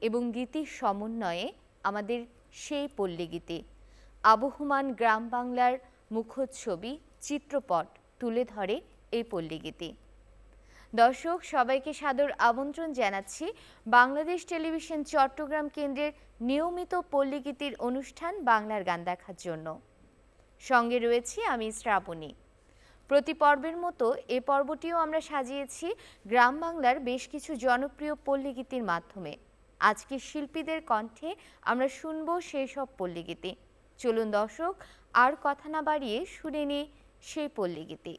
এবং গীতির সমন্বয়ে আমাদের সেই পল্লীগীতি। আবহমান গ্রাম বাংলার মুখচ্ছবি, চিত্রপট তুলে ধরে এই পল্লীগীতি। দর্শক, সবাইকে সাদর আমন্ত্রণ জানাচ্ছি বাংলাদেশ টেলিভিশন চট্টগ্রাম কেন্দ্রের নিয়মিত পল্লীগীতির অনুষ্ঠান বাংলার গান দেখার জন্য। সঙ্গে রয়েছি আমি শ্রাবণী। প্রতি পর্বের মতো এ পর্বটিও আমরা সাজিয়েছি গ্রাম বাংলার বেশ কিছু জনপ্রিয় পল্লীগীতির মাধ্যমে। আজকে শিল্পীদের কণ্ঠে আমরা শুনব সেই সব পল্লীগীতি। চলুন দর্শক, আর কথা না বাড়িয়ে শুনে নিই সেই পল্লীগীতি।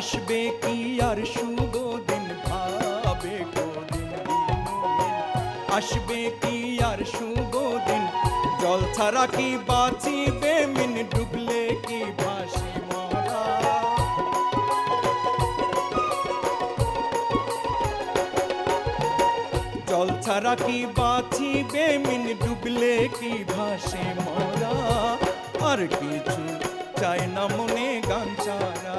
আসবে কি আর শুভ দিন? ভাবে আসবে কি আর শুভ দিন? জল ছাড়া কি বাঁচিবে? মিন ডুবলে কি ভাসি মরা জল ছাড়া কি বাঁচিবে? মিন ডুবলে কি ভাসে মরা আর কিছু চাই না মনে গান ছাড়া।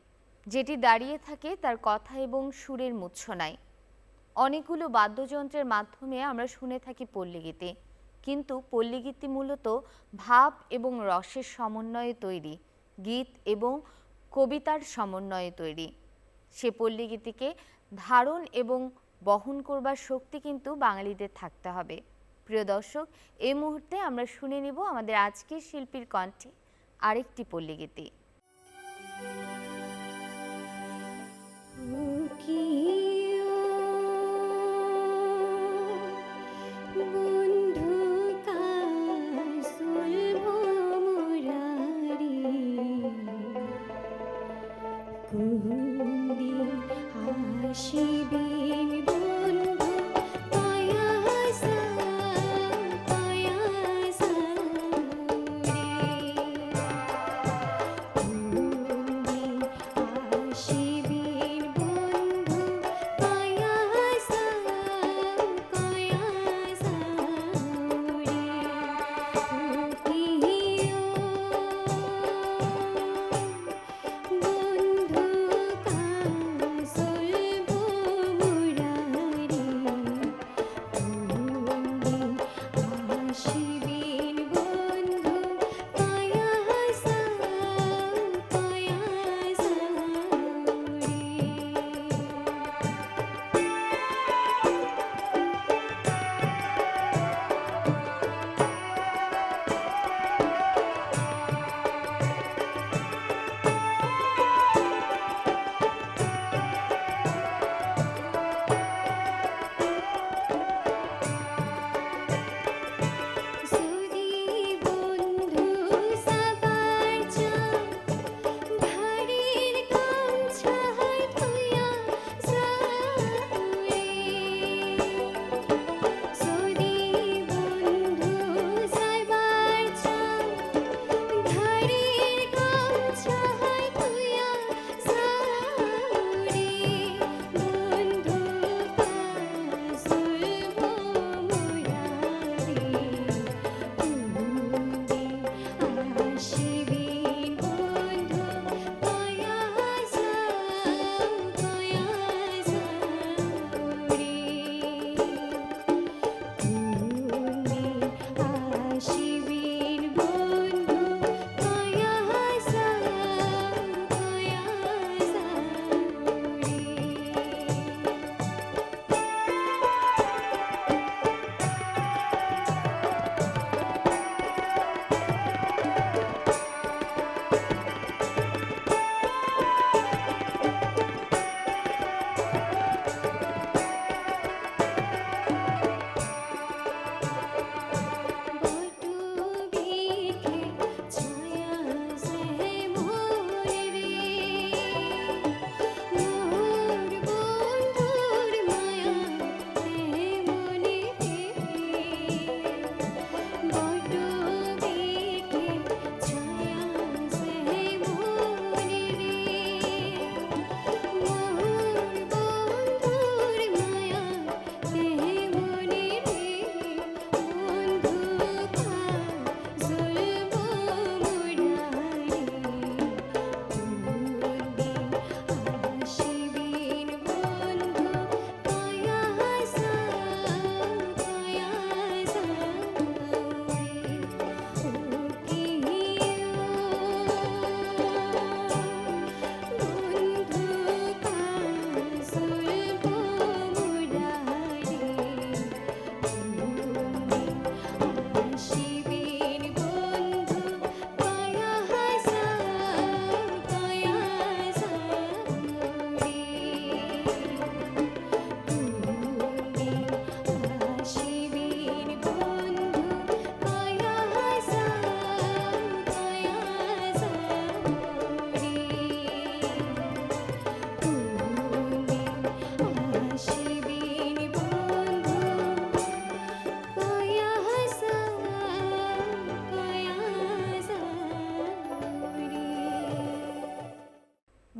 যেটি দাঁড়িয়ে থাকে তার কথা এবং সুরের মূর্ছনায় অনেকগুলো বাদ্যযন্ত্রের মাধ্যমে আমরা শুনে থাকি পল্লীগীতি, কিন্তু পল্লীগীতি মূলত ভাব এবং রসের সমন্বয়ে তৈরি, গীত এবং কবিতার সমন্বয়ে তৈরি। সে পল্লীগীতিকে ধারণ এবং বহন করবার শক্তি কিন্তু বাঙালিদের থাকতে হবে। প্রিয় দর্শক এই মুহূর্তে আমরা শুনে নিব আমাদের আজকের শিল্পীর কণ্ঠে আরেকটি পল্লীগীতি। কি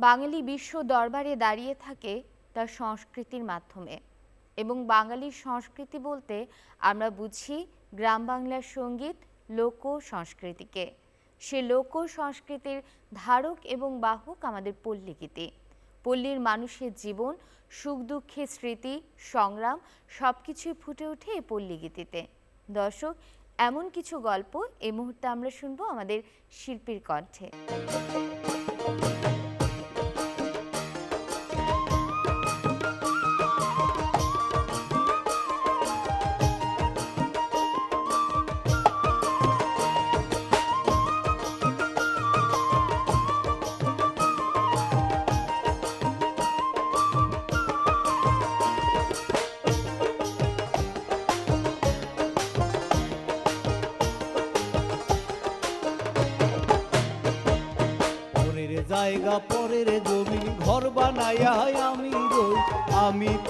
বাঙালি বিশ্ব দরবারে দাঁড়িয়ে থাকে তার সংস্কৃতির মাধ্যমে। এবং বাঙালির সংস্কৃতি বলতে আমরা বুঝি গ্রাম বাংলার সংগীত, লোক সংস্কৃতিকে। সে লোক সংস্কৃতির ধারক এবং বাহক আমাদের পল্লীগীতি পল্লীর মানুষের জীবন, সুখ দুঃখের স্মৃতি, সংগ্রাম সব কিছুই ফুটে ওঠে এই পল্লীগীতিতে দর্শক, এমন কিছু গল্প এই মুহূর্তে আমরা শুনব আমাদের শিল্পীর কণ্ঠে।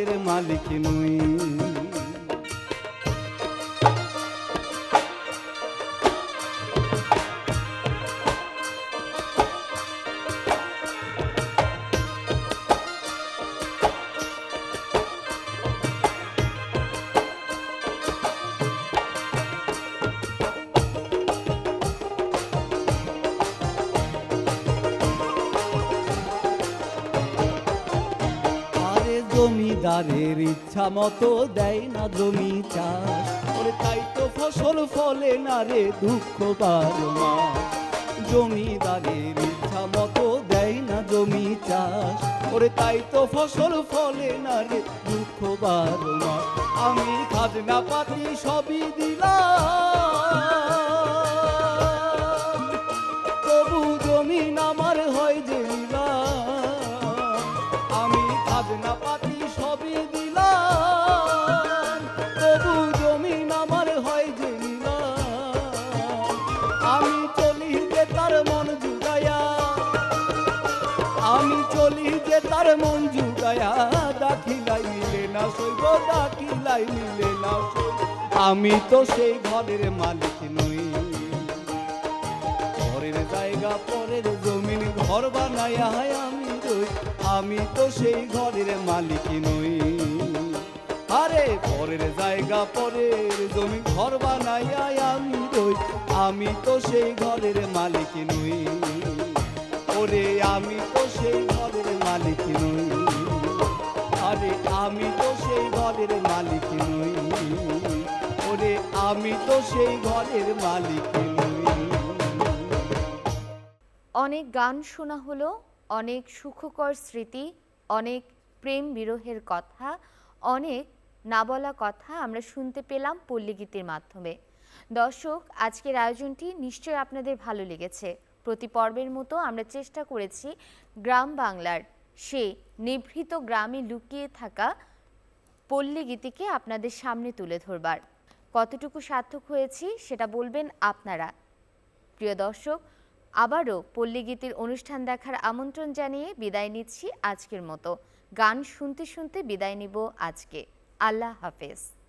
ঘরের মালিক নই। ইচ্ছা মতো দেয় না জমি চাষ। ওরে তাই তো ফসল ফলে না রে দুঃখ বারো মাস। জমিদারের ইচ্ছা মতো দেয় না জমি চাষ। ওরে তাই তো ফসল ফলে না রে দুঃখ বারো মাস। আমি খাজনা পাতি সবই দিলাম। না সইব মিলে না। আমি তো সেই ঘরের মালিক নই। ঘরের জায়গা, পরের জমিন, ঘর বানাই বানাইয়া আমি রই। আমি তো সেই ঘরের মালিক নই। আরে, পরের জায়গা, পরের জমি ঘর বানাইয়া আমি রই। আমি তো সেই ঘরের মালিক নই। ওরে, আমি তো সেই ঘরের মালিক নই। আরে আমি তো সেই ঘরের মালিক নই। ওরে, আমি তো সেই ঘরের মালিক নই। অনেক গান শোনা হলো, অনেক সুখকর স্মৃতি, অনেক প্রেম বিরহের কথা, অনেক না বলা কথা আমরা শুনতে পেলাম পল্লীগীতির মাধ্যমে। দর্শক, আজকের আয়োজনটি নিশ্চয়ই আপনাদের ভালো লেগেছে। প্রতি পর্বের মতো আমরা চেষ্টা করেছি গ্রাম বাংলার সেই নিভৃত গ্রামে লুকিয়ে থাকা পল্লীগীতিকে আপনাদের সামনে তুলে ধরবার। কতটুকু সার্থক হয়েছি সেটা বলবেন আপনারা। প্রিয় দর্শক, আবারও পল্লীগীতির অনুষ্ঠান দেখার আমন্ত্রণ জানিয়ে বিদায় নিচ্ছি আজকের মতো। গান শুনতে শুনতে বিদায় নিব আজকে। আল্লাহ হাফেজ।